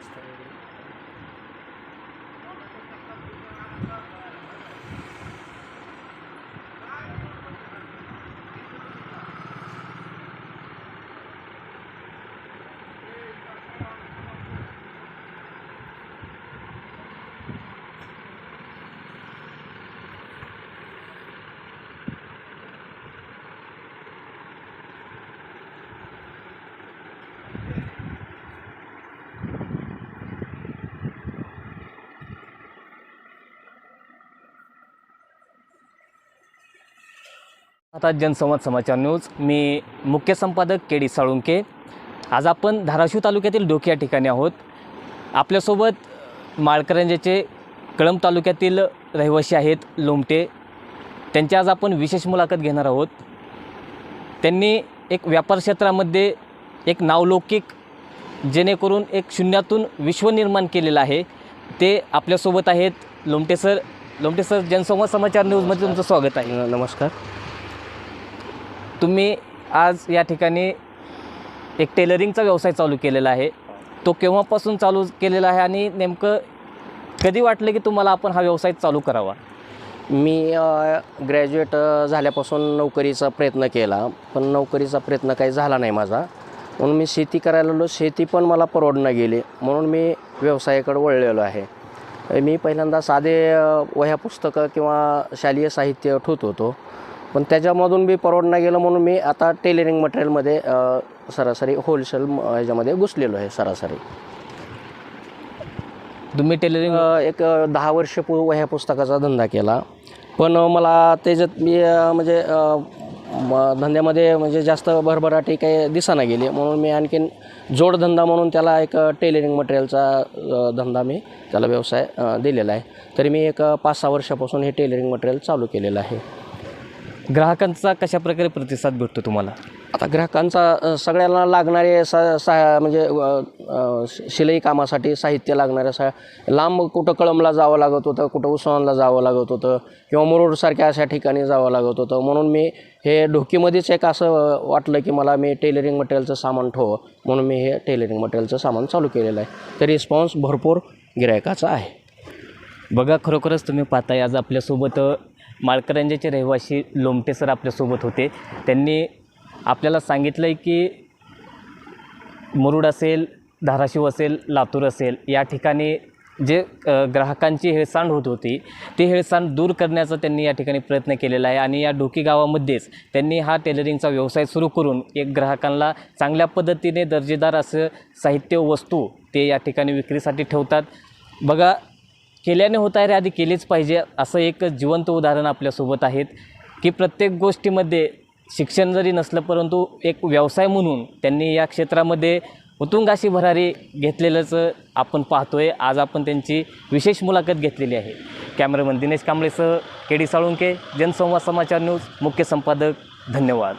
আসতে आता जनसंवाद समाचार न्यूज. मी मुख्य संपादक के डी साळुंके. आज आपण धाराशिव तालुक्यातील डोकी या ठिकाणी आहोत. आपल्यासोबत माळकरंजाचे कळंब तालुक्यातील रहिवासी आहेत लोमटे. त्यांची आज आपण विशेष मुलाखत घेणार आहोत. त्यांनी एक व्यापार क्षेत्रामध्ये एक नावलौकिक जेणेकरून एक शून्यातून विश्व निर्माण केलेलं आहे. ते आपल्यासोबत आहेत लोमटे सर. लोमटे सर जनसंवाद समाचार न्यूजमध्ये तुमचं स्वागत आहे. नमस्कार. तुम्ही आज या ठिकाणी एक टेलरिंगचा व्यवसाय चालू केलेला आहे. तो केव्हापासून चालू केलेला आहे आणि नेमकं कधी वाटलं की तुम्हाला आपण हा व्यवसाय चालू करावा? मी ग्रॅज्युएट झाल्यापासून नोकरीचा प्रयत्न केला. पण नोकरीचा प्रयत्न काही झाला नाही माझा. म्हणून मी शेती करायला लागलो शेती पण मला परवडणं गेली. म्हणून मी व्यवसायाकडे वळलेलो आहे. मी पहिल्यांदा साधे वह्या पुस्तकं किंवा शालेय साहित्य ठेवत होतो. पण त्याच्यामधून बी परवडणं गेलं म्हणून मी आता टेलरिंग मटेरियलमध्ये सरासरी होलसेल ह्याच्यामध्ये घुसलेलो आहे सरासरी. तुम्ही टेलरिंग एक दहा वर्ष पू ह्या पुस्तकाचा धंदा केला. पण मला त्याच्यात मी म्हणजे धंद्यामध्ये म्हणजे जास्त भरभराटी काही दिसाना गेली. म्हणून मी आणखीन जोडधंदा म्हणून त्याला एक टेलरिंग मटेरियलचा धंदा मी त्याला व्यवसाय दिलेला आहे. तरी मी एक पाच सहा वर्षापासून हे टेलरिंग मटेरियल चालू केलेलं आहे. ग्राहकांचा कशा प्रकारे प्रतिसाद भेटतो तुम्हाला? आता ग्राहकांचा सगळ्यांना लागणारे सा सा म्हणजे श- शिलाई कामासाठी साहित्य लागणारे सा लांब कुठं कळमला जावं लागत होतं कुठं उस्मानला जावं लागत होतं किंवा मुरुडसारख्या अशा ठिकाणी जावं लागत होतं. म्हणून मी हे ढोकीमध्येच एक असं वाटलं की मला मी टेलरिंग मटेरियलचं सामान ठेवं म्हणून मी हे टेलरिंग मटेरियलचं सामान चालू केलेलं आहे. तर रिस्पॉन्स भरपूर गिरायकाचा आहे. बघा खरोखरच तुम्ही पाहताय आज आपल्यासोबत माळकरंजाचे रहिवासी लोमटे सर आपल्यासोबत होते. त्यांनी आपल्याला सांगितलं आहे की मुरुड असेल धाराशिव असेल लातूर असेल या ठिकाणी जे ग्राहकांची हेळसांड होत होती ती हेळसांड दूर करण्याचा त्यांनी या ठिकाणी प्रयत्न केलेला आहे आणि या डोकी गावामध्येच त्यांनी हा टेलरिंगचा व्यवसाय सुरू करून एक ग्राहकांना चांगल्या पद्धतीने दर्जेदार असं साहित्य वस्तू ते या ठिकाणी विक्रीसाठी ठेवतात. बघा केल्याने होत आहे रे आधी केलीच पाहिजे. असं एक जिवंत उदाहरण आपल्यासोबत आहेत की प्रत्येक गोष्टीमध्ये शिक्षण जरी नसलं परंतु एक व्यवसाय म्हणून त्यांनी या क्षेत्रामध्ये उतुंगाशी भरारी घेतलेलंच आपण पाहतोय. आज आपण त्यांची विशेष मुलाखत घेतलेली आहे. Cameraman Dinesh कांबळेसह K D Salunke Jansamvad Samachar news मुख्य संपादक धन्यवाद.